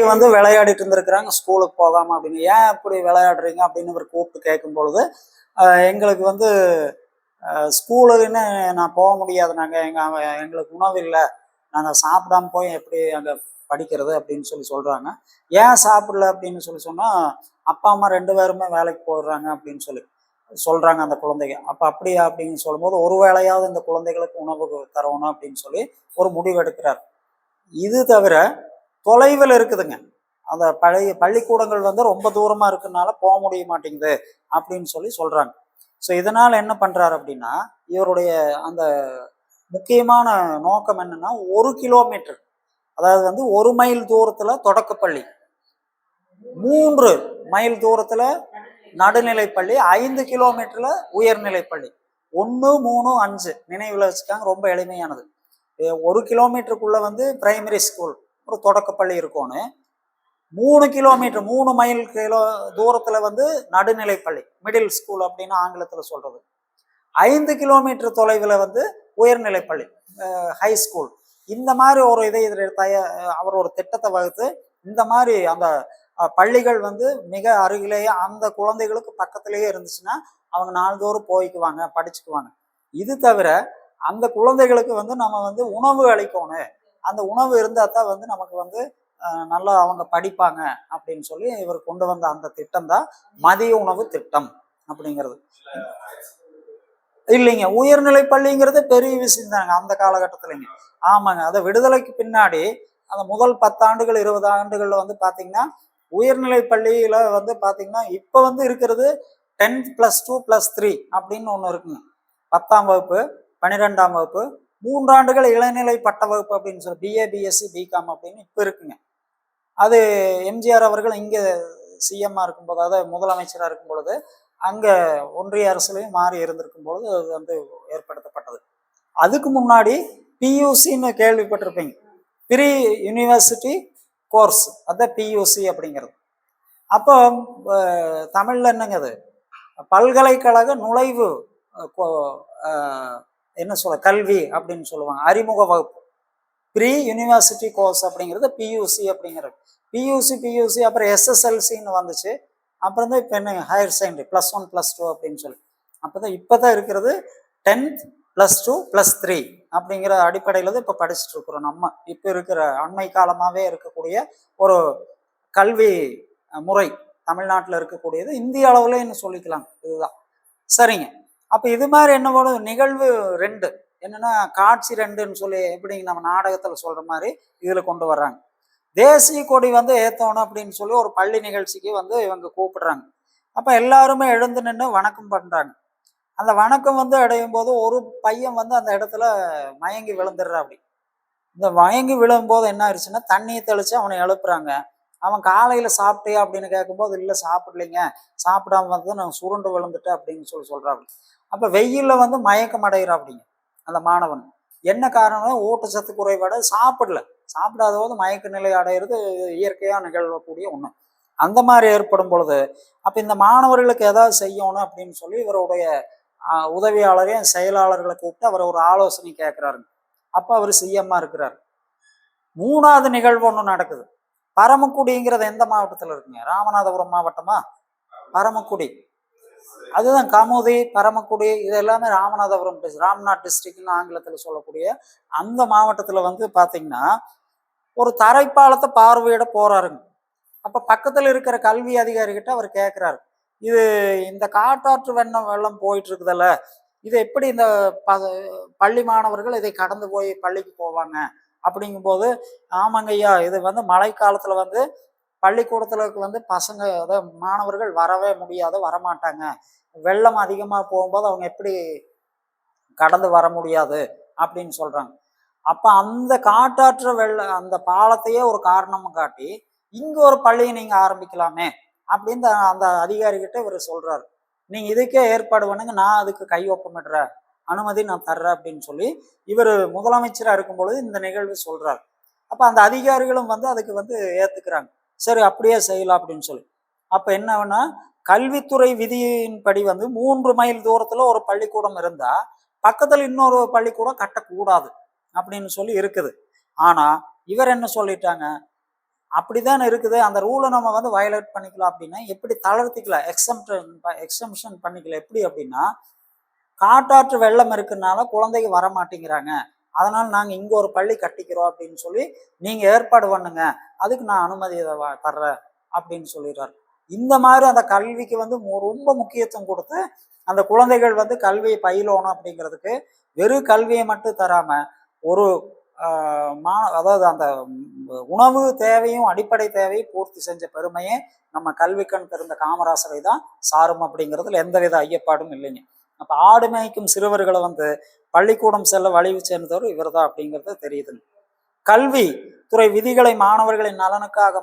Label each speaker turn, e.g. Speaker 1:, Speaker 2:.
Speaker 1: வந்து விளையாடிட்டு இருந்திருக்கிறாங்க. ஸ்கூலுக்கு போகாம அப்படின்னு. ஏன் இப்படி விளையாடுறீங்க அப்படின்னு இவர் கூப்பிட்டு கேட்கும் பொழுது எங்களுக்கு வந்து ஸ்கூலுன்னு நான் போக முடியாது. நாங்கள் எங்கள் எங்களுக்கு உணவு இல்லை. நாங்கள் சாப்பிடாம போய் எப்படி அங்கே படிக்கிறது? அப்படின்னு சொல்லி சொல்கிறாங்க ஏன் சாப்பிடல? அப்படின்னு சொல்லி சொன்னால் அப்பா அம்மா ரெண்டு பேருமே வேலைக்கு போயிடுறாங்க. அப்படின்னு சொல்லி சொல்கிறாங்க அந்த குழந்தைங்க. அப்போ அப்படியா அப்படின்னு சொல்லும்போது ஒரு வேளையாவது இந்த குழந்தைகளுக்கு உணவு தரணும். அப்படின்னு சொல்லி ஒரு முடிவு எடுக்கிறார். இது தவிர தொலைவில் இருக்குதுங்க. அந்த பழைய பள்ளிக்கூடங்கள் வந்து ரொம்ப தூரமாக இருக்கறனால போக முடிய மாட்டேங்குது அப்படின்னு சொல்லி சொல்கிறாங்க ஸோ இதனால் என்ன பண்ணுறாரு அப்படின்னா இவருடைய அந்த முக்கியமான நோக்கம் என்னன்னா ஒரு கிலோமீட்டர் அதாவது வந்து ஒரு மைல் தூரத்தில் தொடக்கப்பள்ளி மூன்று மைல் தூரத்தில் நடுநிலைப்பள்ளி ஐந்து கிலோமீட்டரில் உயர்நிலைப்பள்ளி. ஒன்று மூணு அஞ்சு நினைவில் வச்சுக்காங்க ரொம்ப எளிமையானது. ஒரு கிலோமீட்டருக்குள்ளே வந்து பிரைமரி ஸ்கூல் ஒரு தொடக்கப்பள்ளி இருக்கணும் மூணு கிலோமீட்டர் மூணு மைல் கிலோ தூரத்தில் வந்து நடுநிலைப்பள்ளி மிடில் ஸ்கூல் அப்படின்னு ஆங்கிலத்தில் சொல்கிறது ஐந்து கிலோமீட்டர் தொலைவில் வந்து உயர்நிலைப்பள்ளி ஹை ஸ்கூல் இந்த மாதிரி ஒரு இதை இதில் தய அவர் ஒரு திட்டத்தை வகுத்து இந்த மாதிரி அந்த பள்ளிகள் வந்து மிக அருகிலேயே அந்த குழந்தைகளுக்கு பக்கத்திலேயே இருந்துச்சுன்னா அவங்க நாள்தோறும் போய்க்குவாங்க படிச்சுக்குவாங்க. இது தவிர அந்த குழந்தைகளுக்கு வந்து நம்ம வந்து உணவு அளிக்கணும். அந்த உணவு இருந்தால் தான் வந்து நமக்கு வந்து நல்லா அவங்க படிப்பாங்க அப்படின்னு சொல்லி இவர் கொண்டு வந்த அந்த திட்டம் தான் மதிய உணவு திட்டம் அப்படிங்கிறது. இல்லைங்க உயர்நிலை பள்ளிங்கிறது பெரிய விஷயம் தாங்க அந்த காலகட்டத்திலங்க. ஆமாங்க அதை விடுதலைக்கு பின்னாடி அந்த முதல் பத்தாண்டுகள் இருபது ஆண்டுகள்ல வந்து பாத்தீங்கன்னா உயர்நிலை பள்ளியில வந்து பாத்தீங்கன்னா இப்போ வந்து இருக்கிறது tenth plus two plus three அப்படின்னு ஒன்று இருக்குங்க. பத்தாம் வகுப்பு பன்னிரெண்டாம் வகுப்பு மூன்றாண்டுகள் இளநிலை பட்ட வகுப்பு அப்படின்னு சொல்லி பிஏ பிஎஸ்சி பிகாம் அப்படின்னு இப்போ இருக்குங்க. அது எம்ஜிஆர் அவர்கள் இங்கே சிஎம்மாக இருக்கும்போது அதாவது முதலமைச்சராக இருக்கும் பொழுது அங்கே ஒன்றிய அரசுலையும் மாறி இருந்திருக்கும் பொழுது அது வந்து ஏற்படுத்தப்பட்டது. அதுக்கு முன்னாடி பியூசின்னு கேள்விப்பட்டிருப்பீங்க. ப்ரீ யூனிவர்சிட்டி கோர்ஸ் அதான் பியூசி அப்படிங்கிறது. அப்போ தமிழில் என்னங்க அது? பல்கலைக்கழக நுழைவு கோ- என்ன சொல்ல கல்வி அப்படின்னு சொல்லுவாங்க. அறிமுக வகுப்பு. ப்ரீ யூனிவர்சிட்டி கோர்ஸ் அப்படிங்கிறது பியூசி அப்படிங்கிறது. பியூசி பியூசி அப்புறம் எஸ்எஸ்எல்சின்னு வந்துச்சு. அப்புறம் தான் இப்போ என்ன higher secondary plus one plus two அப்படின்னு சொல்லி. அப்போ தான் இப்போ தான் இருக்கிறது tenth plus two plus three அப்படிங்கிற அடிப்படையில் தான் இப்போ படிச்சுட்டு இருக்கிறோம் நம்ம. இப்போ இருக்கிற அண்மை காலமாகவே இருக்கக்கூடிய ஒரு கல்வி முறை தமிழ்நாட்டில் இருக்கக்கூடியது. இந்திய அளவுலன்னு சொல்லிக்கலாம் இதுதான். சரிங்க. அப்போ இது மாதிரி என்ன பண்ணும் நிகழ்வு ரெண்டு. என்னன்னா காட்சி ரெண்டுன்னு சொல்லி எப்படி நம்ம நாடகத்தில் சொல்ற மாதிரி இதில் கொண்டு வர்றாங்க. தேசிய கொடி வந்து ஏற்றணும் அப்படின்னு சொல்லி ஒரு பள்ளி நிகழ்ச்சிக்கு வந்து இவங்க கூப்பிடுறாங்க. அப்போ எல்லாருமே எழுந்து நின்று வணக்கம் பண்ணுறாங்க அந்த வணக்கம் வந்து அடையும் போது ஒரு பையன் வந்து அந்த இடத்துல மயங்கி விழுந்துடுறா அப்படி. இந்த மயங்கி விழும்போது என்ன ஆயிடுச்சுன்னா தண்ணியை தெளிச்சு அவனை எழுப்புறாங்க. அவன் காலையில சாப்பிட்டியா அப்படின்னு கேட்கும்போது இல்லை சாப்பிடலைங்க. சாப்பிடாம வந்து நான் சுருண்டு விழுந்துட்டேன் அப்படின்னு சொல்லி சொல்றாங்க. அப்ப வெயில்ல வந்து மயக்கம் அடைகிறாப்பிடிங்க அந்த மாணவன். என்ன காரணம்னா ஊட்டச்சத்து குறைபாடு சாப்பிடல. சாப்பிடாத போது மயக்க நிலை அடையிறது இயற்கையா நிகழக்கூடிய ஒண்ணு. அந்த மாதிரி ஏற்படும் பொழுது அப்ப இந்த மாணவர்களுக்கு ஏதாவது செய்யணும் அப்படின்னு சொல்லி இவருடைய உதவியாளரையும் செயலாளர்களை கூப்பிட்டு அவர் ஒரு ஆலோசனை கேட்கிறாருங்க. அப்ப அவர் சிஎம்மா இருக்கிறார். மூணாவது நிகழ்வு ஒன்று நடக்குது. பரமக்குடிங்கிறது எந்த மாவட்டத்தில் இருக்குங்க? ராமநாதபுரம் மாவட்டமா? பரமக்குடி. அதுதான் கமுதி பரமக்குடி இது எல்லாமே ராமநாதபுரம் ராம்நாத் டிஸ்ட்ரிக்ட்னு ஆங்கிலத்தில் சொல்லக்கூடிய அந்த மாவட்டத்தில் வந்து பார்த்தீங்கன்னா ஒரு தரைப்பாலத்தை பார்வையிட போறாருங்க. அப்போ பக்கத்தில் இருக்கிற கல்வி அதிகாரிகிட்ட அவர் கேட்குறாரு இது இந்த காட்டாற்று வெண்ணம் வெள்ளம் போயிட்டு இருக்குதல்ல இது எப்படி இந்த ப பள்ளி மாணவர்கள் இதை கடந்து போய் பள்ளிக்கு போவாங்க? அப்படிங்கும்போது ஆமாங்கய்யா இது வந்து மழை காலத்தில் வந்து பள்ளிக்கூடத்துல வந்து பசங்க அதாவது மாணவர்கள் வரவே முடியாது வரமாட்டாங்க. வெள்ளம் அதிகமாக போகும்போது அவங்க எப்படி கடந்து வர முடியாது அப்படின்னு சொல்கிறாங்க அப்போ அந்த காட்டாற்று வெள்ள அந்த பாலத்தையே ஒரு காரணமும் காட்டி இங்கே ஒரு பள்ளியை நீங்கள் ஆரம்பிக்கலாமே அப்படின்னு அந்த அதிகாரிகிட்ட இவர் சொல்கிறாரு நீங்கள் இதுக்கே ஏற்பாடு பண்ணுங்க நான் அதுக்கு கையொப்பமிடுறேன் அனுமதி நான் தர்றேன் அப்படின்னு சொல்லி இவர் முதலமைச்சராக இருக்கும் பொழுது இந்த நிகழ்வு சொல்கிறார் அப்போ அந்த அதிகாரிகளும் வந்து அதுக்கு வந்து ஏற்றுக்கிறாங்க சரி அப்படியே செய்யலாம் அப்படின்னு சொல்லி. அப்போ என்னன்னா கல்வித்துறை விதியின்படி வந்து மூன்று மைல் தூரத்தில் ஒரு பள்ளிக்கூடம் இருந்தால் பக்கத்தில் இன்னொரு பள்ளிக்கூடம் கட்டக்கூடாது அப்படின்னு சொல்லி இருக்குது. ஆனால் இவர் என்ன சொல்லிட்டாங்க? அப்படிதான் இருக்குது. அந்த ரூலை நம்ம வந்து வயலேட் பண்ணிக்கலாம் அப்படின்னா எப்படி தளர்த்திக்கலாம் எக்ஸம்ஷன் எக்ஸம்ஷன் பண்ணிக்கலாம் எப்படி அப்படின்னா காட்டாற்று வெள்ளம் இருக்குனால குழந்தைங்க வர மாட்டேங்கிறாங்க அதனால் நாங்கள் இங்கே ஒரு பள்ளி கட்டிக்கிறோம் அப்படின்னு சொல்லி நீங்கள் ஏற்பாடு பண்ணுங்க. அதுக்கு நான் அனுமதி இதை வ- தர்றேன் அப்படின்னு சொல்லிடுறாரு. இந்த மாதிரி அந்த கல்விக்கு வந்து ரொம்ப முக்கியத்துவம் கொடுத்து அந்த குழந்தைகள் வந்து கல்வியை பயிலணும் அப்படிங்கிறதுக்கு வெறும் கல்வியை மட்டும் தராம ஒரு மா அதாவது அந்த உணவு தேவையும் அடிப்படை தேவையும் பூர்த்தி செஞ்ச பெருமையே நம்ம கல்விக்கண் திறந்த காமராசரை தான் சாரும் அப்படிங்கிறதுல எந்தவித ஐயப்பாடும் இல்லைங்க. அப்போ ஆடு மேய்க்கும் சிறுவர்களை வந்து பள்ளிக்கூடம் செல்ல வழிவு சேர்ந்தவர் இவர்தான் அப்படிங்கிறது தெரியுதுங்க. கல்வி துறை விதிகளை மாணவர்களின் நலனுக்காக